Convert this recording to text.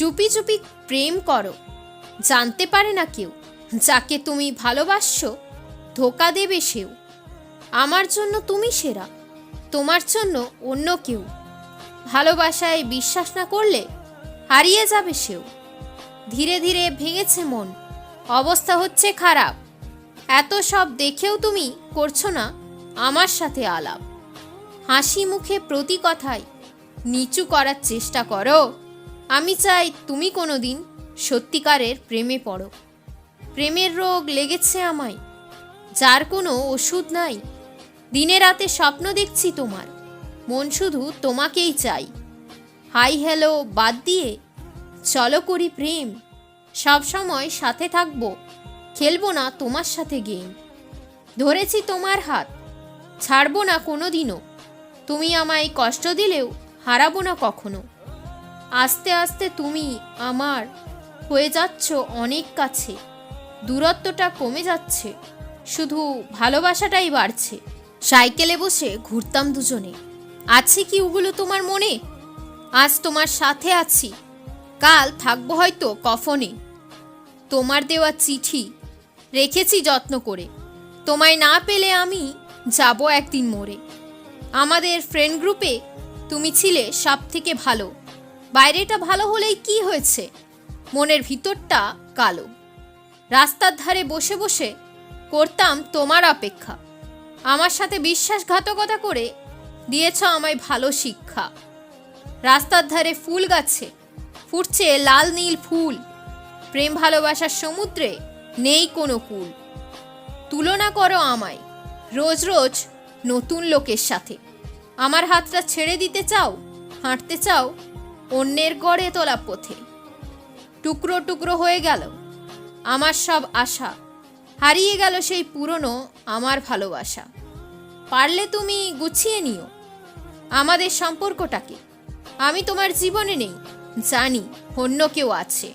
চুপি চুপি প্রেম করো। জানতে পারে না কেউ, যাকে তুমি ভালোবাসছো, ধোকা দেবে সেও। আমার জন্য তুমি সেরা, তোমার জন্য অন্য কেউ। ভালোবাসায় বিশ্বাস না করলে হারিয়ে যাবে সেও। ধীরে ধীরে ভেঙেছে মন, অবস্থা হচ্ছে খারাপ। এত সব দেখেও তুমি করছ না আমার সাথে আলাপ। হাসি মুখে প্রতি কথায় নিচু করার চেষ্টা করো। আমি চাই তুমি কোনো দিন সত্যিকারের প্রেমে পড়ো। প্রেমের রোগ লেগেছে আমায়, যার কোনো ওষুধ নাই। দিনে রাতে স্বপ্ন দেখছি তোমার, মন শুধু তোমাকেই চাই। হাই হ্যালো, বাদ দিয়ে চলো করি প্রেম। সব সময় সাথে থাকব, খেলব না তোমার সাথে গেম ধরেছি তোমার হাত, ছাড়বো না কোনো দিনও তুমি আমায় কষ্ট দিলেও হারাবো না কখনো। আস্তে আস্তে তুমি আমার হয়ে যাচ্ছ অনেক কাছে। দূরত্বটা কমে যাচ্ছে। শুধু ভালোবাসাটাই বাড়ছে। সাইকেলে বসে ঘুরতাম দুজনে। আছে কি ওগুলো তোমার মনে? আজ তোমার সাথে আছি। কাল থাকব হয়তো কফনে। তোমার দেওয়া চিঠি রেখেছি যত্ন করে। তোমায় না পেলে আমি যাব একদিন মোড়ে। আমাদের ফ্রেন্ড গ্রুপে তুমি ছিলে সব থেকে ভালো। বাইরেটা ভালো হলেই কি হয়েছে? মনের ভিতরটা কালো। রাস্তার ধারে বসে বসে করতাম তোমার অপেক্ষা। আমার সাথে বিশ্বাসঘাতকতা করে দিয়েছ আমায় ভালো শিক্ষা। রাস্তার ধারে ফুল গাছে ফুটছে লাল নীল ফুল। প্রেম ভালোবাসার সমুদ্রে নেই কোনো কুল। তুলনা করো আমায় রোজ রোজ নতুন লোকের সাথে। আমার হাতটা ছেড়ে দিতে চাও, হাঁটতে চাও অন্যের গড়ে তোলা পথে। টুকরো টুকরো হয়ে গেল আমার সব আশা। হারিয়ে গেল সেই পুরনো আমার ভালোবাসা। পারলে তুমি গুছিয়ে নিও আমাদের সম্পর্কটাকে। আমি তোমার জীবনে নেই, জানি অন্য কেউ আছে।